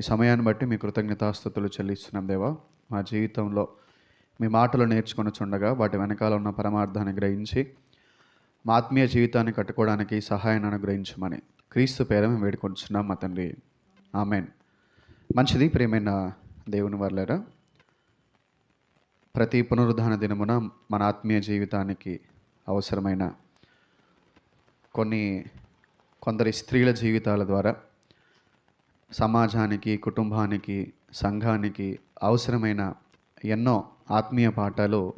ఈ సమయాన్ని బట్టి మీ కృతజ్ఞతాస్థుతులు చెల్లిస్తున్నాం దేవా. మా జీవితంలో మీ మాటలు నేర్చుకొని చుండగా వాటి వెనకాల ఉన్న పరమార్థాన్ని గ్రహించి మా ఆత్మీయ జీవితాన్ని కట్టుకోవడానికి సహాయాన్ని అనుగ్రహించమని క్రీస్తు పేర మేము వేడుకొంచున్నాం మా తండ్రి. ఆమెన్. మంచిది ప్రేమైన దేవుని వర్లేరా ప్రతి పునరుద్ధాన దినమున మన ఆత్మీయ జీవితానికి అవసరమైన కొన్ని కొందరి స్త్రీల జీవితాల ద్వారా సమాజానికి కుటుంబానికి సంఘానికి అవసరమైన ఎన్నో ఆత్మీయ పాఠాలు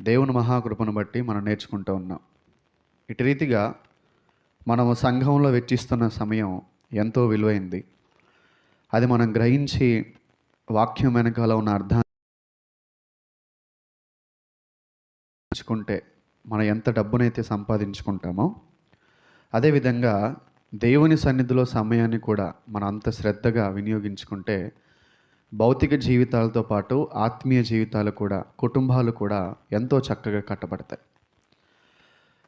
దేవుని మహాకృపను బట్టి మనం నేర్చుకుంటూ ఉన్నాం. ఇటు రీతిగా మనము సంఘంలో వెచ్చిస్తున్న సమయం ఎంతో విలువైంది. అది మనం గ్రహించి వాక్యం వెనకాల ఉన్న అర్థాన్ని నేర్చుకుంటే మనం ఎంత డబ్బునైతే సంపాదించుకుంటామో అదేవిధంగా దేవుని సన్నిధిలో సమయాన్ని కూడా మనం అంత శ్రద్ధగా వినియోగించుకుంటే భౌతిక జీవితాలతో పాటు ఆత్మీయ జీవితాలు కూడా కుటుంబాలు కూడా ఎంతో చక్కగా కట్టబడతాయి.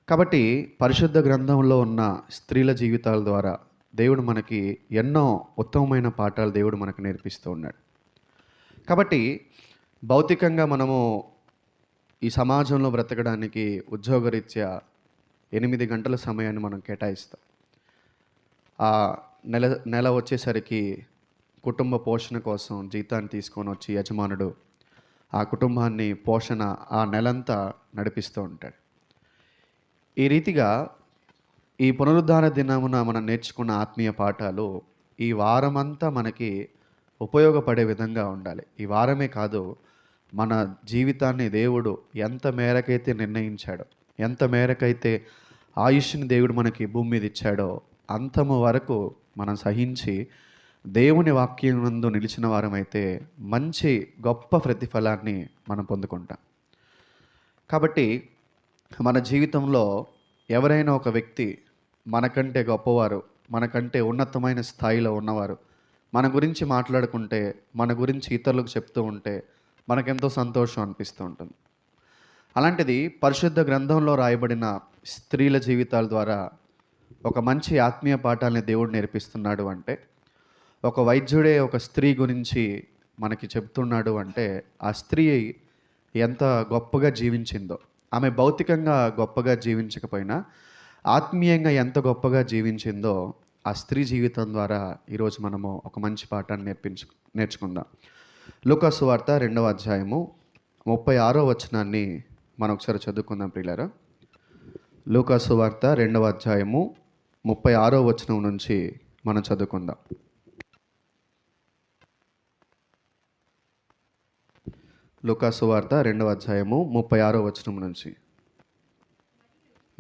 కాబట్టి పరిశుద్ధ గ్రంథంలో ఉన్న స్త్రీల జీవితాల ద్వారా దేవుడు మనకి ఎన్నో ఉత్తమమైన పాఠాలు దేవుడు మనకు నేర్పిస్తూ ఉన్నాడు. కాబట్టి భౌతికంగా మనము ఈ సమాజంలో బ్రతకడానికి ఉద్యోగరీత్యా ఎనిమిది గంటల సమయాన్ని మనం కేటాయిస్తాం. ఆ నెల నెల వచ్చేసరికి కుటుంబ పోషణ కోసం జీతాన్ని తీసుకొని వచ్చి యజమానుడు ఆ కుటుంబాన్ని పోషణ ఆ నెలంతా నడిపిస్తూ ఉంటాడు. ఈ రీతిగా ఈ పునరుద్ధార దినమున మనం నేర్చుకున్న ఆత్మీయ పాఠాలు ఈ వారమంతా మనకి ఉపయోగపడే విధంగా ఉండాలి. ఈ వారమే కాదు మన జీవితాన్ని దేవుడు ఎంత మేరకైతే నిర్ణయించాడో ఎంత మేరకైతే ఆయుష్ని దేవుడు మనకి భూమి మీద ఇచ్చాడో అంతము వరకు మనం సహించి దేవుని వాక్యం నందు నిలిచిన వారమైతే మంచి గొప్ప ప్రతిఫలాన్ని మనం పొందుకుంటాం. కాబట్టి మన జీవితంలో ఎవరైనా ఒక వ్యక్తి మనకంటే గొప్పవారు మనకంటే ఉన్నతమైన స్థాయిలో ఉన్నవారు మన గురించి మాట్లాడుకుంటే మన గురించి ఇతరులకు చెప్తూ ఉంటే మనకెంతో సంతోషం అనిపిస్తూ ఉంటుంది. అలాంటిది పరిశుద్ధ గ్రంథంలో రాయబడిన స్త్రీల జీవితాల ద్వారా ఒక మంచి ఆత్మీయ పాఠాలని దేవుడు నేర్పిస్తున్నాడు అంటే ఒక వైద్యుడే ఒక స్త్రీ గురించి మనకి చెప్తున్నాడు అంటే ఆ స్త్రీ ఎంత గొప్పగా జీవించిందో ఆమె భౌతికంగా గొప్పగా జీవించకపోయినా ఆత్మీయంగా ఎంత గొప్పగా జీవించిందో ఆ స్త్రీ జీవితం ద్వారా ఈరోజు మనము ఒక మంచి పాఠాన్ని నేర్పించు నేర్చుకుందాం. లూకాసు వార్త రెండవ అధ్యాయము ముప్పై ఆరో వచనాన్ని మనం ఒకసారి చదువుకుందాం ప్రియులారా. లూకాసు వార్త రెండవ అధ్యాయము ముప్పై ఆరో వచనం నుంచి మనం చదువుకుందాం. లుకాసు వార్త రెండవ అధ్యాయము ముప్పై ఆరో వచనం నుంచి.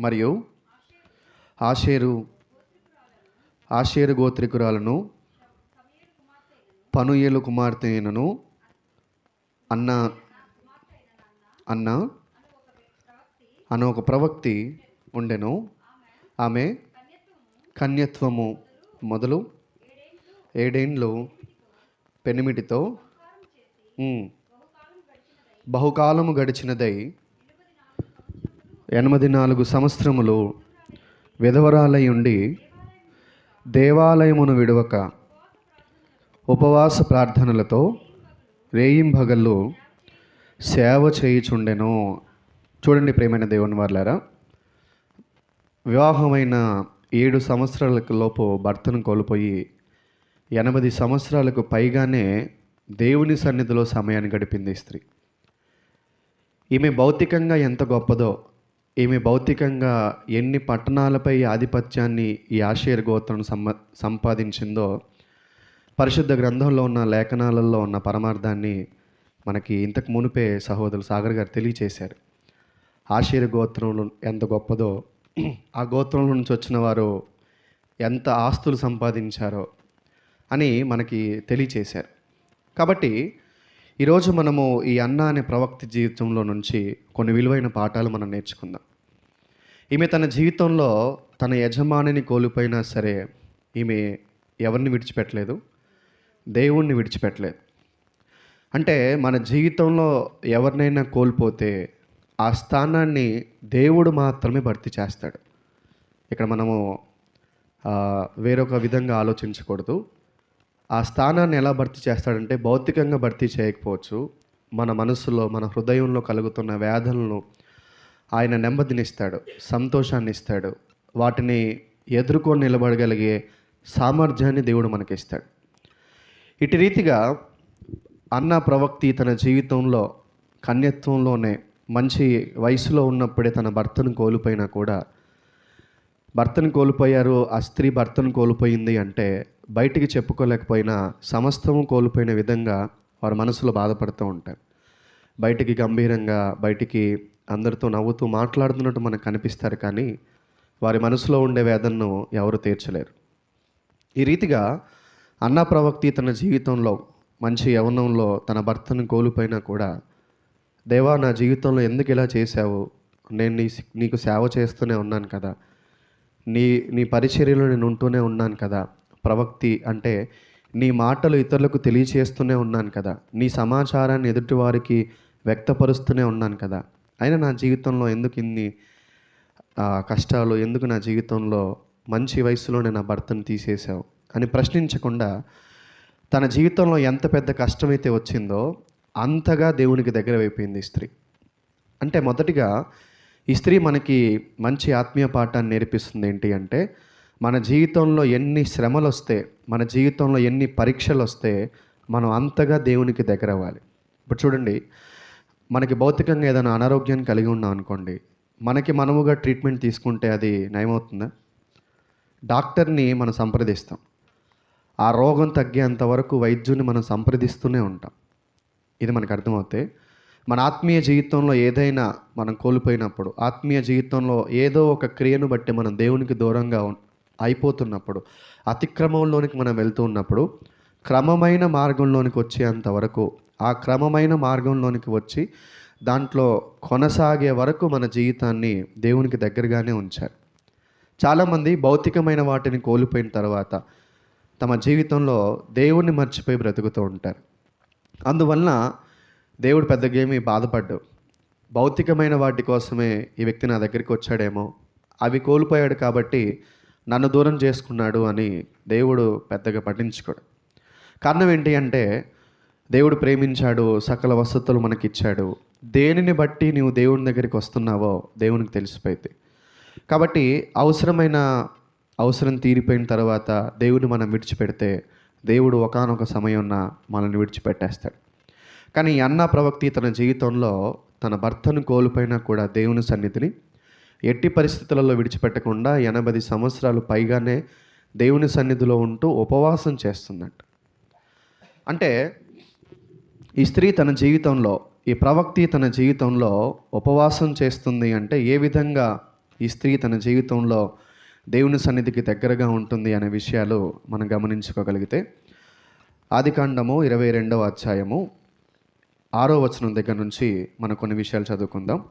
మరియు ఆషేరు ఆషేరు గోత్రికురాలను పనుయేలు కుమార్తెనను అన్న అన్న అన్న ఒక ప్రవక్తి ఉండెను. ఆమె కన్యత్వము మొదలు ఏడేండ్లు? పెనిమిటితో. బహుకాలము గడిచినదై ఎనిమిది నాలుగు సంవత్సరములు విధవరాలై ఉండి దేవాలయమును విడవక ఉపవాస ప్రార్థనలతో రేయింబగళ్ళు సేవ చేయుచుండెను. చూడండి ప్రేమైన దేవుని వాళ్ళారా వివాహమైన ఏడు సంవత్సరాలకు లోపు భర్తను కోల్పోయి ఎనభై సంవత్సరాలకు పైగానే దేవుని సన్నిధిలో సమయాన్ని గడిపింది స్త్రీ. ఈమె భౌతికంగా ఎంత గొప్పదో ఈమె భౌతికంగా ఎన్ని పట్టణాలపై ఆధిపత్యాన్ని ఈ ఆషేర్ గోత్రం సంప సంపాదించిందో పరిశుద్ధ గ్రంథంలో ఉన్న లేఖనాలలో ఉన్న పరమార్థాన్ని మనకి ఇంతకు మునిపే సహోదరు సాగర్ గారు తెలియచేశారు. ఆషేర్ గోత్రం ఎంత గొప్పదో ఆ గోత్రం నుంచి వచ్చిన వారు ఎంత ఆస్తులు సంపాదించారో అని మనకి తెలియచేశారు. కాబట్టి ఈరోజు మనము ఈ అన్న అనే ప్రవక్తి జీవితంలో నుంచి కొన్ని విలువైన పాఠాలు మనం నేర్చుకుందాం. ఈమె తన జీవితంలో తన యజమానిని కోల్పోయినా సరే ఈమె ఎవరిని విడిచిపెట్టలేదు? దేవుణ్ణి విడిచిపెట్టలేదు. అంటే మన జీవితంలో ఎవరినైనా కోల్పోతే ఆ స్థానాన్ని దేవుడు మాత్రమే భర్తీ చేస్తాడు. ఇక్కడ మనము వేరొక విధంగా ఆలోచించకూడదు. ఆ స్థానాన్ని ఎలా భర్తీ చేస్తాడంటే భౌతికంగా భర్తీ చేయకపోవచ్చు. మన మనసులో మన హృదయంలో కలుగుతున్న వ్యాధులను ఆయన నెమ్మదినిస్తాడు సంతోషాన్ని ఇస్తాడు వాటిని ఎదుర్కొని నిలబడగలిగే సామర్థ్యాన్ని దేవుడు మనకిస్తాడు. ఇటు రీతిగా అన్న ప్రవక్తి తన జీవితంలో కన్యత్వంలోనే మంచి వయసులో ఉన్నప్పుడే తన భర్తను కోల్పోయినా కూడా భర్తను కోల్పోయారు ఆ స్త్రీ భర్తను కోల్పోయింది అంటే బయటికి చెప్పుకోలేకపోయినా సమస్తము కోల్పోయిన విధంగా వారి మనసులో బాధపడుతూ ఉంటారు. బయటికి గంభీరంగా బయటికి అందరితో నవ్వుతూ మాట్లాడుతున్నట్టు మనకు కనిపిస్తారు కానీ వారి మనసులో ఉండే వేదనను ఎవరు తీర్చలేరు. ఈ రీతిగా అన్న ప్రవక్తి తన జీవితంలో మంచి యవనంలో తన భర్తను కోల్పోయినా కూడా దేవా నా జీవితంలో ఎందుకు ఇలా చేశావు? నేను నీ నీకు సేవ చేస్తూనే ఉన్నాను కదా. నీ నీ పరిచర్యలో నేను ఉంటూనే ఉన్నాను కదా. ప్రవక్తి అంటే నీ మాటలు ఇతరులకు తెలియచేస్తూనే ఉన్నాను కదా. నీ సమాచారాన్ని ఎదుటివారికి వ్యక్తపరుస్తూనే ఉన్నాను కదా. అయినా నా జీవితంలో ఎందుకు ఇన్ని ఆ, కష్టాలు ఎందుకు నా జీవితంలో మంచి వయసులోనే నా భర్తను తీసేశావు? అని ప్రశ్నించకుండా తన జీవితంలో ఎంత పెద్ద కష్టమైతే వచ్చిందో అంతగా దేవునికి దగ్గర అయిపోయింది ఈ స్త్రీ. అంటే మొదటిగా ఈ స్త్రీ మనకి మంచి ఆత్మీయ పాఠాన్ని నేర్పిస్తుంది ఏంటి అంటే మన జీవితంలో ఎన్ని శ్రమలు వస్తే మన జీవితంలో ఎన్ని పరీక్షలు వస్తే మనం అంతగా దేవునికి దగ్గర అవ్వాలి. ఇప్పుడు చూడండి మనకి భౌతికంగా ఏదైనా అనారోగ్యాన్ని కలిగి ఉన్నాం అనుకోండి మనకి మనముగా ట్రీట్మెంట్ తీసుకుంటే అది నయమవుతుందా? డాక్టర్ని మనం సంప్రదిస్తాం. ఆ రోగం తగ్గేంత వరకు వైద్యుని మనం సంప్రదిస్తూనే ఉంటాం. ఇది మనకు అర్థమవుతాయి మన ఆత్మీయ జీవితంలో ఏదైనా మనం కోల్పోయినప్పుడు ఆత్మీయ జీవితంలో ఏదో ఒక క్రియను బట్టి మనం దేవునికి దూరంగా అయిపోతున్నప్పుడు అతిక్రమంలోనికి మనం వెళ్తూ ఉన్నప్పుడు క్రమమైన మార్గంలోనికి వచ్చేంత వరకు ఆ క్రమమైన మార్గంలోనికి వచ్చి దాంట్లో కొనసాగే వరకు మన జీవితాన్ని దేవునికి దగ్గరగానే ఉంచారు. చాలామంది భౌతికమైన వాటిని కోల్పోయిన తర్వాత తమ జీవితంలో దేవుణ్ణి మర్చిపోయి బ్రతుకుతూ ఉంటారు. అందువలన దేవుడు పెద్దగా ఏమీ బాధపడ్డు. భౌతికమైన వాటి కోసమే ఈ వ్యక్తి నా దగ్గరికి వచ్చాడేమో. అవి కోల్పోయాడు కాబట్టి నన్ను దూరం చేసుకున్నాడు అని దేవుడు పెద్దగా పట్టించుకోడు. కారణం ఏంటి అంటే దేవుడు ప్రేమించాడు సకల వసతులు మనకిచ్చాడు. దేనిని బట్టి నీవు దేవుని దగ్గరికి వస్తున్నావో దేవునికి తెలిసిపోయింది కాబట్టి అవసరమైన అవసరం తీరిపోయిన తర్వాత దేవుని మనం విడిచిపెడితే దేవుడు ఒకానొక సమయంన మనల్ని విడిచిపెట్టేస్తాడు. కానీ అన్న ప్రవక్తి తన జీవితంలో తన భర్తను కోల్పోయినా కూడా దేవుని సన్నిధిని ఎట్టి పరిస్థితులలో విడిచిపెట్టకుండా ఎనభై సంవత్సరాలు పైగానే దేవుని సన్నిధిలో ఉంటూ ఉపవాసం చేస్తుందంట. అంటే ఈ స్త్రీ తన జీవితంలో ఈ ప్రవక్తి తన జీవితంలో ఉపవాసం చేస్తుంది అంటే ఏ విధంగా ఈ స్త్రీ తన జీవితంలో దేవుని సన్నిధికి దగ్గరగా ఉంటుంది అనే విషయాలు మనం గమనించుకోగలిగితే ఆదికాండము ఇరవై రెండవ అధ్యాయము ఆరో వచనం దగ్గర నుంచి మనం కొన్ని విషయాలు చదువుకుందాం.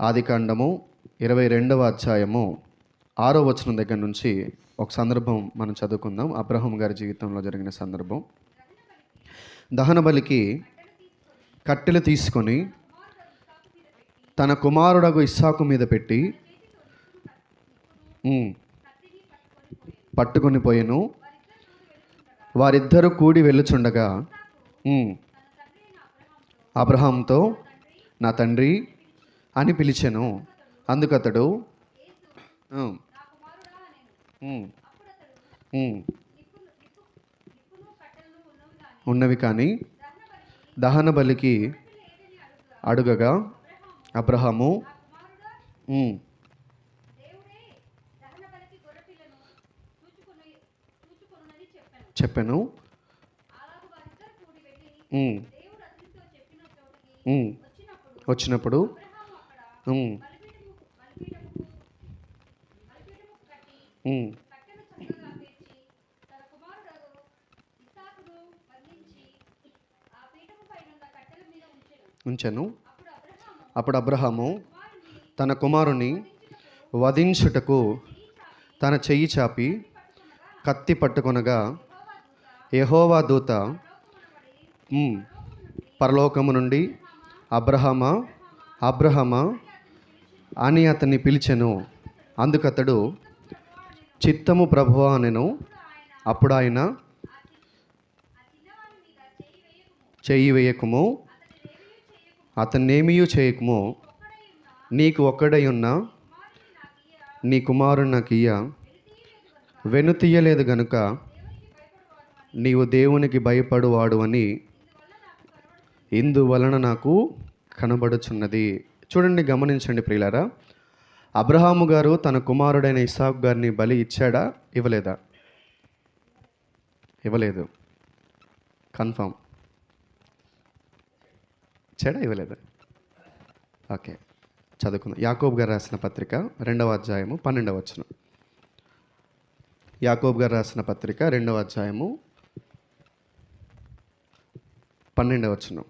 ఆదికాండము ఇరవై రెండవ అధ్యాయము ఆరో వచనం దగ్గర నుంచి ఒక సందర్భం మనం చదువుకుందాం. అబ్రహం గారి జీవితంలో జరిగిన సందర్భం. దహన బలికి కట్టెలు తీసుకొని తన కుమారుడగు ఇస్సాకు మీద పెట్టి పట్టుకొని పోయెను. వారిద్దరూ కూడి వెళ్ళుచుండగా అబ్రహాంతో నా తండ్రి అని పిలిచాను. అందుకతడు ఉన్నవి కానీ దహన బలికి అడుగగా అబ్రహాము చెప్పాను. వచ్చినప్పుడు ఉంచెను. అప్పుడు అబ్రహాము తన కుమారుని వధించుటకు తన చెయ్యి చాపి కత్తి పట్టుకొనగా యహోవా దూత పరలోకము నుండి అబ్రహమా అబ్రహమా అని అతన్ని పిలిచెను. అందుకతడు చిత్తము ప్రభువా అనెను అప్పుడు ఆయన చెయ్యి వేయకము అతన్నేమియూ చేయకము. నీకు ఒక్కడై ఉన్న నీ కుమారుడు నాకు ఇయ్య వెనుతీయలేదు గనుక నీవు దేవునికి భయపడువాడు అని ఇందువలన నాకు కనబడుచున్నది. చూడండి గమనించండి ప్రియులారా. అబ్రహాము గారు తన కుమారుడైన ఇసాక్ గారిని బలి ఇచ్చాడా? ఇవ్వలేదా? ఇవ్వలేదు. కన్ఫామ్. ఇచ్చాడా? ఇవ్వలేదా? ఓకే. చదువుకుందాం. యాకోబ్ గారు రాసిన పత్రిక రెండవ అధ్యాయము పన్నెండవ వచనం. యాకోబ్ గారు రాసిన పత్రిక రెండవ అధ్యాయము పన్నెండవ వచనం.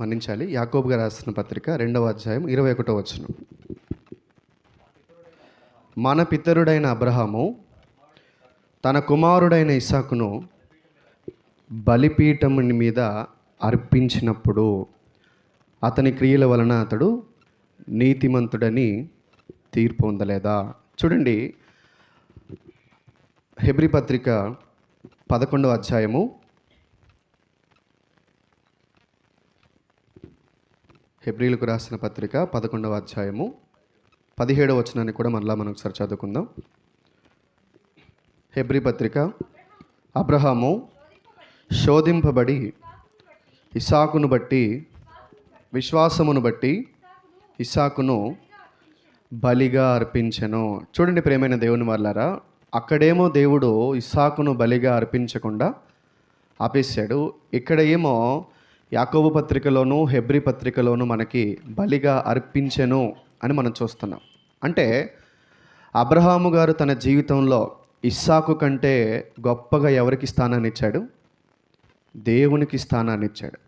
మన్నించాలి. యాకోబు రాసిన పత్రిక రెండవ అధ్యాయం ఇరవై ఒకటో వచనం. మన పితరుడైన అబ్రహాము తన కుమారుడైన ఇసాకును బలిపీఠముని మీద అర్పించినప్పుడు అతని క్రియల వలన అతడు నీతిమంతుడని తీర్పు పొందలేదా? చూడండి హెబ్రి పత్రిక పదకొండవ అధ్యాయము. హెబ్రిలకు రాసిన పత్రిక పదకొండవ అధ్యాయము. పదిహేడవ వచనాన్ని కూడా మరలా మనం ఒకసారి చదువుకుందాం. హెబ్రి పత్రిక అబ్రహాము శోధింపబడి ఇసాకును బట్టి విశ్వాసమును బట్టి ఇసాకును బలిగా అర్పించెను. చూడండి ప్రేమైన దేవుని వాళ్ళారా అక్కడేమో దేవుడు ఇసాకును బలిగా అర్పించకుండా ఆపేశాడు. ఇక్కడ ఏమో యాకోబు పత్రికలోను హెబ్రి పత్రికలోను మనకి బలిగా అర్పించెను. అని మనం చూస్తున్నాం. అంటే అబ్రహాము గారు తన జీవితంలో ఇస్సాకు కంటే గొప్పగా ఎవరికి స్థానాన్ని ఇచ్చాడు? దేవునికి స్థానాన్ని ఇచ్చాడు.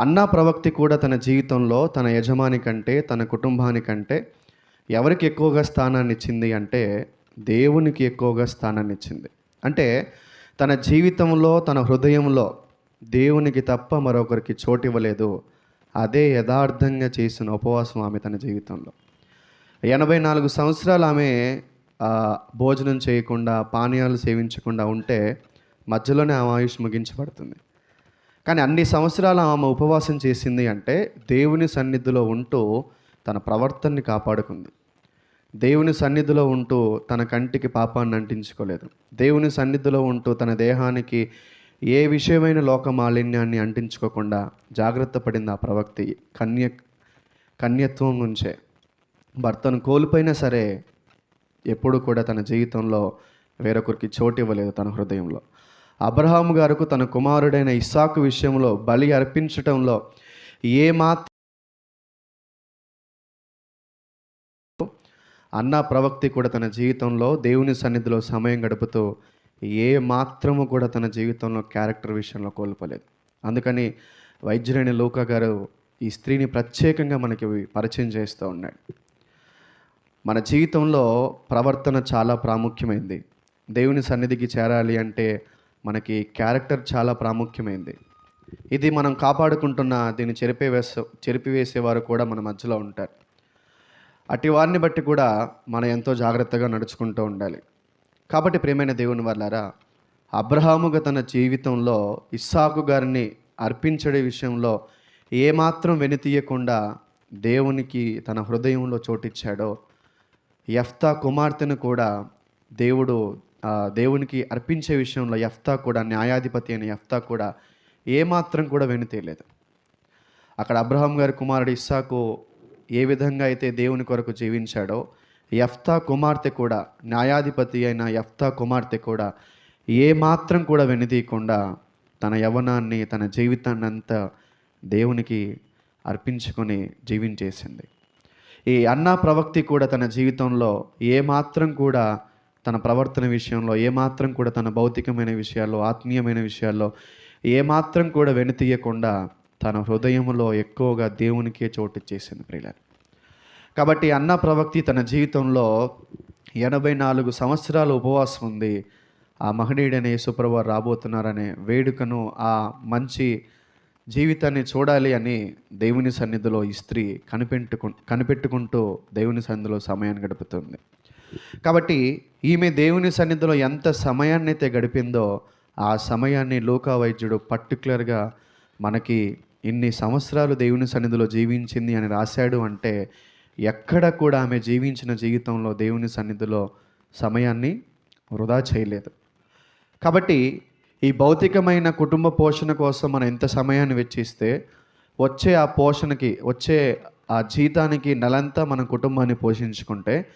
అన్నా ప్రవక్తి కూడా తన జీవితంలో తన యజమాని కంటే తన కుటుంబాని కంటే ఎవరికి ఎక్కువగా స్థానాన్ని ఇచ్చింది అంటే దేవునికి ఎక్కువగా స్థానాన్ని ఇచ్చింది. అంటే తన జీవితంలో తన హృదయంలో దేవునికి తప్ప మరొకరికి చోటు ఇవ్వలేదు అదే యథార్థంగా చేసిన ఉపవాసం ఆమె తన జీవితంలో. ఎనభై నాలుగు సంవత్సరాలు ఆమె భోజనం చేయకుండా పానీయాలు సేవించకుండా ఉంటే మధ్యలోనే ఆమె ఆయుష్ ముగించబడుతుంది. కానీ అన్ని సంవత్సరాలు ఆమె ఉపవాసం చేసింది అంటే దేవుని సన్నిధిలో ఉంటూ తన ప్రవర్తనని కాపాడుకుంది. దేవుని సన్నిధిలో ఉంటూ తన కంటికి పాపాన్ని అంటించుకోలేదు. దేవుని సన్నిధిలో ఉంటూ తన దేహానికి ఏ విషయమైన లోక మాలిన్యాన్ని అంటించుకోకుండా జాగ్రత్త పడింది ఆ ప్రవక్తి కన్య కన్యత్వం నుంచే. భర్తను కోల్పోయినా సరే ఎప్పుడు కూడా తన జీవితంలో వేరొకరికి చోటు ఇవ్వలేదు తన హృదయంలో. అబ్రహాము గారుకు తన కుమారుడైన ఇస్సాకు విషయంలో బలి అర్పించటంలో ఏ మాత్రం అన్న ప్రవక్తి కూడా తన జీవితంలో దేవుని సన్నిధిలో సమయం గడుపుతూ ఏ మాత్రము కూడా తన జీవితంలో క్యారెక్టర్ విషయంలో కోల్పోలేదు. అందుకని వైద్యుడైన లోక గారు ఈ స్త్రీని ప్రత్యేకంగా మనకి పరిచయం చేస్తూ ఉన్నాడు. మన జీవితంలో ప్రవర్తన చాలా ప్రాముఖ్యమైంది. దేవుని సన్నిధికి చేరాలి అంటే మనకి క్యారెక్టర్ చాలా ప్రాముఖ్యమైంది. ఇది మనం కాపాడుకుంటున్న దీన్ని చెరిపివేసే చెరిపివేసేవారు కూడా మన మధ్యలో ఉంటారు. అటు వారిని బట్టి కూడా మనం ఎంతో జాగ్రత్తగా నడుచుకుంటూ ఉండాలి. కాబట్టి ప్రేమైన దేవుని వల్లారా అబ్రహాముగా తన జీవితంలో ఇస్సాకు గారిని అర్పించడే విషయంలో ఏమాత్రం వెనుతీయకుండా దేవునికి తన హృదయంలో చోటిచ్చాడో యఫ్తా కుమార్తెను కూడా దేవుడు దేవునికి అర్పించే విషయంలో యఫ్తా కూడా న్యాయాధిపతి అయిన యఫ్తా కూడా ఏమాత్రం కూడా వెనుతీయలేదు. అక్కడ అబ్రహాం గారి కుమారుడు ఇస్సాకు ఏ విధంగా అయితే దేవుని కొరకు జీవించాడో యఫ్తా కుమార్తె కూడా న్యాయాధిపతి అయిన యఫ్తా కుమార్తె కూడా ఏ మాత్రం కూడా వెనుతీయకుండా తన యవ్వనాన్ని తన జీవితాన్ని అంతా దేవునికి అర్పించుకొని జీవించేసింది. ఈ అన్నా ప్రవక్తి కూడా తన జీవితంలో ఏ మాత్రం కూడా తన ప్రవర్తన విషయంలో ఏమాత్రం కూడా తన భౌతికమైన విషయాల్లో ఆత్మీయమైన విషయాల్లో ఏ మాత్రం కూడా వెనుతీయకుండా తన హృదయంలో ఎక్కువగా దేవునికే చోటు ఇచ్చేసింది ప్రియుల కాబట్టి అన్న ప్రవక్తి తన జీవితంలో ఎనభై నాలుగు సంవత్సరాలు ఉపవాసం ఉంది. ఆ మహనీయుడైన యేసుప్రభు రాబోతున్నారనే వేడుకను ఆ మంచి జీవితాన్ని చూడాలి అని దేవుని సన్నిధిలో ఈ స్త్రీ కనిపెట్టుకు కనిపెట్టుకుంటూ దేవుని సన్నిధిలో సమయాన్ని గడుపుతుంది. కాబట్టి ఈమె దేవుని సన్నిధిలో ఎంత సమయాన్ని అయితే గడిపిందో ఆ సమయాన్ని లోకా వైద్యుడు పర్టికులర్గా మనకి ఇన్ని సంవత్సరాలు దేవుని సన్నిధిలో జీవించింది అని రాశాడు అంటే ఎక్కడ కూడా ఆమె జీవించిన జీవితంలో దేవుని సన్నిధిలో సమయాన్ని వృధా చేయలేదు. కాబట్టి ఈ భౌతికమైన కుటుంబ పోషణ కోసం మనం ఎంత సమయాన్ని వెచ్చిస్తే వచ్చే ఆ పోషణకి వచ్చే ఆ జీతానికి నెలంతా మన కుటుంబాన్ని పోషించుకుంటే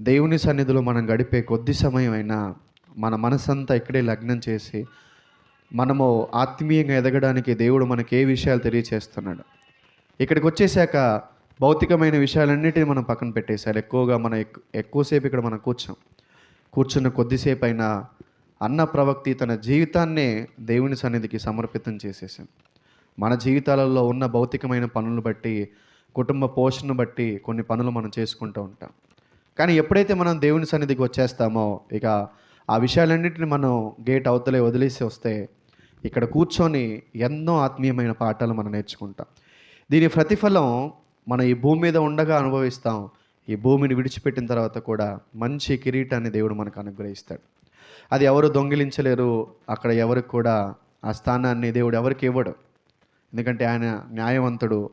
దేవుని సన్నిధిలో మనం గడిపే కొద్ది సమయం అయినా మన మనసంతా ఇక్కడే లగ్నం చేసి మనము ఆత్మీయంగా ఎదగడానికి దేవుడు మనకి ఏ విషయాలు తెలియచేస్తున్నాడు? ఇక్కడికి వచ్చేసాక భౌతికమైన విషయాలన్నిటిని మనం పక్కన పెట్టేశారు ఎక్కువగా మనం ఎక్కువసేపు ఇక్కడ మనం కూర్చోం. కూర్చున్న కొద్దిసేపు అయినా అన్న ప్రవక్తి తన జీవితాన్నే దేవుని సన్నిధికి సమర్పితం చేసేసాం. మన జీవితాలలో ఉన్న భౌతికమైన పనులు బట్టి కుటుంబ పోషణను బట్టి కొన్ని పనులు మనం చేసుకుంటూ ఉంటాం. కానీ ఎప్పుడైతే మనం దేవుని సన్నిధికి వచ్చేస్తామో ఇక ఆ విషయాలన్నింటిని మనం గేట్ అవతలే వదిలేసి వస్తే ఇక్కడ కూర్చొని ఎన్నో ఆత్మీయమైన పాఠాలు మనం నేర్చుకుంటాం. దీని ప్రతిఫలం మనం ఈ భూమి మీద ఉండగా అనుభవిస్తాం. ఈ భూమిని విడిచిపెట్టిన తర్వాత కూడా మంచి కిరీటాన్ని దేవుడు మనకు అనుగ్రహిస్తాడు. అది ఎవరు దొంగిలించలేరు అక్కడ ఎవరికి కూడా ఆ స్థానాన్ని దేవుడు ఎవరికి ఇవ్వడు. ఎందుకంటే ఆయన న్యాయవంతుడు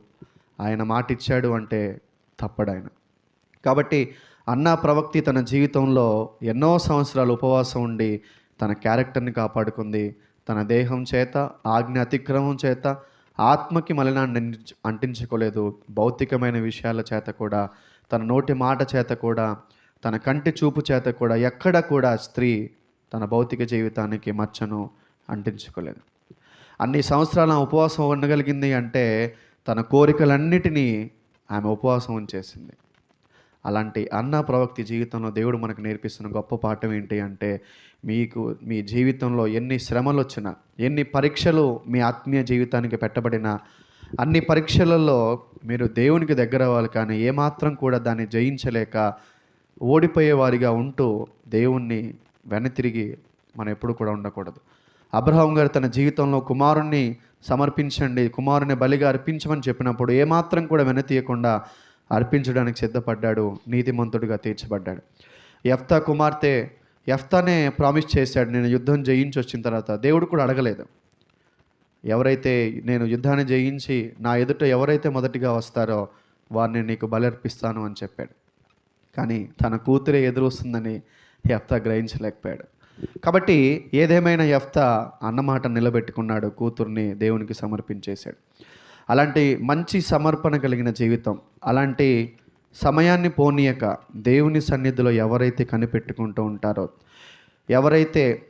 ఆయన మాట ఇచ్చాడు అంటే తప్పడు ఆయన. కాబట్టి అన్న ప్రవక్తి తన జీవితంలో ఎన్నో సంవత్సరాలు ఉపవాసం ఉండి తన క్యారెక్టర్ని కాపాడుకుంది. తన దేహం చేత ఆజ్ఞ అతిక్రమం చేత ఆత్మకి మలినాన్ని అంటించుకోలేదు. భౌతికమైన విషయాల చేత కూడా తన నోటి మాట చేత కూడా తన కంటి చూపు చేత కూడా ఎక్కడ కూడా స్త్రీ తన భౌతిక జీవితానికి మచ్చను అంటించుకోలేదు. అన్ని సంవత్సరాల ఉపవాసం ఉండగలిగింది అంటే తన కోరికలన్నిటినీ ఆమె ఉపవాసం ఉంచేసింది. అలాంటి అన్న ప్రవక్తి జీవితంలో దేవుడు మనకు నేర్పిస్తున్న గొప్ప పాఠం ఏంటి అంటే మీకు మీ జీవితంలో ఎన్ని శ్రమలు వచ్చినా ఎన్ని పరీక్షలు మీ ఆత్మీయ జీవితానికి పెట్టబడినా అన్ని పరీక్షలలో మీరు దేవునికి దగ్గర అవ్వాలి కానీ ఏమాత్రం కూడా దాన్ని జయించలేక ఓడిపోయేవారిగా ఉంటూ దేవుణ్ణి వెనతిరిగి మనం ఎప్పుడు కూడా ఉండకూడదు. అబ్రహాం గారు తన జీవితంలో కుమారుణ్ణి సమర్పించండి కుమారుని బలిగా అర్పించమని చెప్పినప్పుడు ఏమాత్రం కూడా వెనతీయకుండా అర్పించడానికి సిద్ధపడ్డాడు నీతిమంతుడిగా తీర్చబడ్డాడు. ఎఫ్తా కుమార్తె ఎఫ్తానే ప్రామిస్ చేశాడు నేను యుద్ధం జయించి వచ్చిన తర్వాత. దేవుడు కూడా అడగలేదు. ఎవరైతే నేను యుద్ధాన్ని జయించి నా ఎదుట ఎవరైతే మొదటిగా వస్తారో వారిని నీకు బలర్పిస్తాను అని చెప్పాడు. కానీ తన కూతురే ఎదురు వస్తుందని ఎఫ్తా గ్రహించలేకపోయాడు. కాబట్టి ఏదేమైనా ఎఫ్తా అన్నమాట నిలబెట్టుకున్నాడు కూతుర్ని దేవునికి సమర్పించేశాడు. అలాంటి మంచి సమర్పణ కలిగిన జీవితం అలాంటి సమయాన్ని పోనీయక దేవుని సన్నిధిలో ఎవరైతే కనిపెట్టుకుంటూ ఉంటారో ఎవరైతే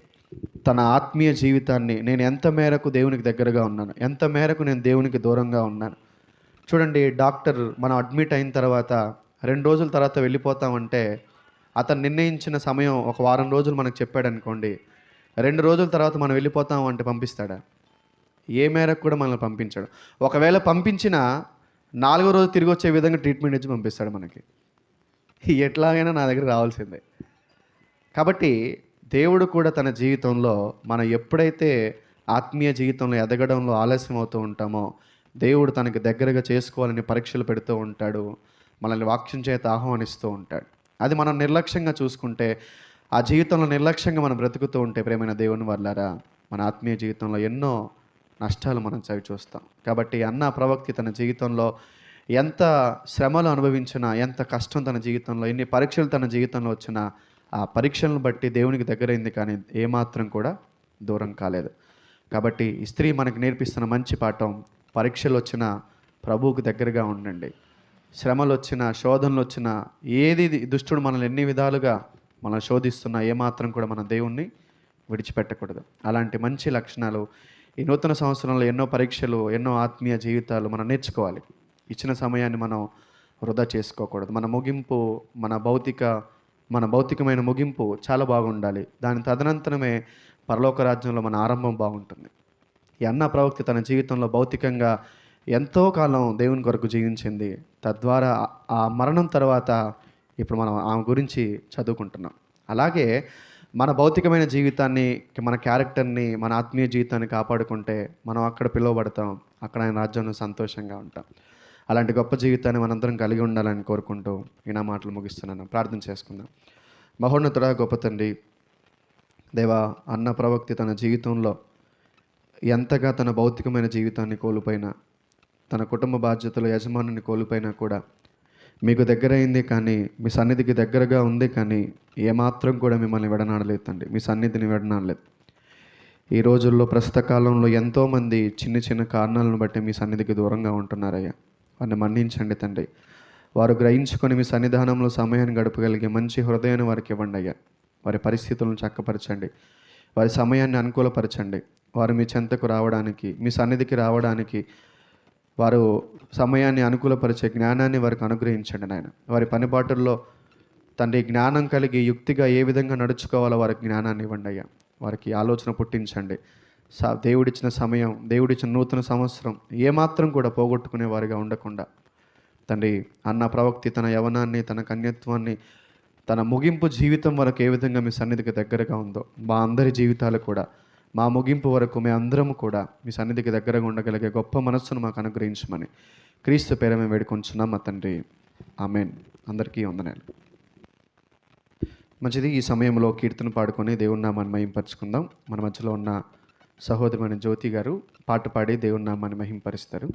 తన ఆత్మీయ జీవితాన్ని నేను ఎంత మేరకు దేవునికి దగ్గరగా ఉన్నాను ఎంత మేరకు నేను దేవునికి దూరంగా ఉన్నాను. చూడండి డాక్టర్ మనం అడ్మిట్ అయిన తర్వాత రెండు రోజుల తర్వాత వెళ్ళిపోతామంటే అతను నిర్ణయించిన సమయం ఒక వారం రోజులు మనకు చెప్పాడు అనుకోండి రెండు రోజుల తర్వాత మనం వెళ్ళిపోతాం అంటే పంపిస్తాడా? ఏ మేరకు కూడా మనల్ని పంపించాడు. ఒకవేళ పంపించినా నాలుగో రోజు తిరిగి వచ్చే విధంగా ట్రీట్మెంట్ ఇచ్చి పంపిస్తాడు మనకి. ఎట్లాగైనా నా దగ్గర రావాల్సిందే. కాబట్టి దేవుడు కూడా తన జీవితంలో మనం ఎప్పుడైతే ఆత్మీయ జీవితంలో ఎదగడంలో ఆలస్యం అవుతూ ఉంటామో దేవుడు తనకి దగ్గరగా చేసుకోవాలని పరీక్షలు పెడుతూ ఉంటాడు. మనల్ని వాక్యం చేత ఆహ్వానిస్తూ ఉంటాడు. అది మనం నిర్లక్ష్యంగా చూసుకుంటే ఆ జీవితంలో నిర్లక్ష్యంగా మనం బ్రతుకుతూ ఉంటే ప్రేమైన దేవుని వల్లారా మన ఆత్మీయ జీవితంలో ఎన్నో నష్టాలు మనం చవి చూస్తాం. కాబట్టి అన్న ప్రవక్తి తన జీవితంలో ఎంత శ్రమలు అనుభవించినా ఎంత కష్టం తన జీవితంలో ఎన్ని పరీక్షలు తన జీవితంలో వచ్చినా ఆ పరీక్షలను బట్టి దేవునికి దగ్గరైంది కానీ ఏమాత్రం కూడా దూరం కాలేదు. కాబట్టి ఈ స్త్రీ మనకు నేర్పిస్తున్న మంచి పాఠం పరీక్షలు వచ్చినా ప్రభువుకు దగ్గరగా ఉండండి. శ్రమలు వచ్చినా శోధనలు వచ్చినా ఏది దుష్టుడు మనల్ని ఎన్ని విధాలుగా మనం శోధిస్తున్నా ఏమాత్రం కూడా మన దేవుణ్ణి విడిచిపెట్టకూడదు. అలాంటి మంచి లక్షణాలు ఈ నూతన సంవత్సరంలో ఎన్నో పరీక్షలు ఎన్నో ఆత్మీయ జీవితాలు మనం నేర్చుకోవాలి. ఇచ్చిన సమయాన్ని మనం వృధా చేసుకోకూడదు. మన ముగింపు మన భౌతిక మన భౌతికమైన ముగింపు చాలా బాగుండాలి. దాని తదనంతరమే పరలోక రాజ్యంలో మన ఆరంభం బాగుంటుంది. ఈ అన్న ప్రవక్త తన జీవితంలో భౌతికంగా ఎంతో కాలం దేవుని కొరకు జీవించింది. తద్వారా ఆ- ఆ మరణం తర్వాత ఇప్పుడు మనం ఆమె గురించి చదువుకుంటున్నాం. అలాగే మన భౌతికమైన జీవితాన్ని మన క్యారెక్టర్ని మన ఆత్మీయ జీవితాన్ని కాపాడుకుంటే మనం అక్కడ పిలువబడతాం. అక్కడ ఆయన రాజ్యంలో సంతోషంగా ఉంటాం. అలాంటి గొప్ప జీవితాన్ని మనందరం కలిగి ఉండాలని కోరుకుంటూ ఈ నా మాటలు ముగిస్తున్నాను. ప్రార్థన చేసుకుందాం. మహోన్నతుడ గొప్ప తండ్రి దేవా అన్న ప్రవక్తి తన జీవితంలో ఎంతగా తన భౌతికమైన జీవితాన్ని కోల్పోయినా తన కుటుంబ బాధ్యతలు యజమానుని కోల్పోయినా కూడా మీకు దగ్గరైంది కానీ మీ సన్నిధికి దగ్గరగా ఉంది కానీ ఏమాత్రం కూడా మిమ్మల్ని విడనాడలేదు తండ్రి మీ సన్నిధిని విడనాడలేదు. ఈ రోజుల్లో ప్రస్తుత కాలంలో ఎంతోమంది చిన్న చిన్న కారణాలను బట్టి మీ సన్నిధికి దూరంగా ఉంటున్నారయ్యా. వారిని మన్నించండి తండ్రి. వారు గ్రహించుకొని మీ సన్నిధానంలో సమయాన్ని గడపగలిగే మంచి హృదయాన్ని వారికి ఇవ్వండి అయ్యా. వారి పరిస్థితులను చక్కపరచండి. వారి సమయాన్ని అనుకూలపరచండి. వారు మీ చెంతకు రావడానికి మీ సన్నిధికి రావడానికి వారు సమయాన్ని అనుకూలపరిచే జ్ఞానాన్ని వారికి అనుగ్రహించండి నాయన. వారి పనిపాటుల్లో తండ్రి జ్ఞానం కలిగి యుక్తిగా ఏ విధంగా నడుచుకోవాలో వారికి జ్ఞానాన్ని ఇవ్వండి అయ్యా. వారికి ఆలోచన పుట్టించండి. సా దేవుడిచ్చిన సమయం దేవుడిచ్చిన నూతన సంవత్సరం ఏమాత్రం కూడా పోగొట్టుకునే వారిగా ఉండకుండా తండ్రి అన్న ప్రవక్తి తన యవనాన్ని తన కన్యత్వాన్ని తన ముగింపు జీవితం వరకు ఏ విధంగా మీ సన్నిధికి దగ్గరగా ఉందో మా అందరి జీవితాలు కూడా మా ముగింపు వరకు మీ అందరం కూడా మీ సన్నిధికి దగ్గరగా ఉండగలిగే గొప్ప మనస్సును మాకు అనుగ్రహించమని క్రీస్తు పేర మేము వేడుకొంచున్నాం మా తండ్రి. ఆమెన్. అందరికీ వందనాలు. మంచిది ఈ సమయంలో కీర్తన పాడుకొని దేవుని నామాన్ని మహింపరుచుకుందాం. మన మధ్యలో ఉన్న సహోదరుని జ్యోతి గారు పాట పాడి దేవుని నామాన్ని మహింపరుస్తారు.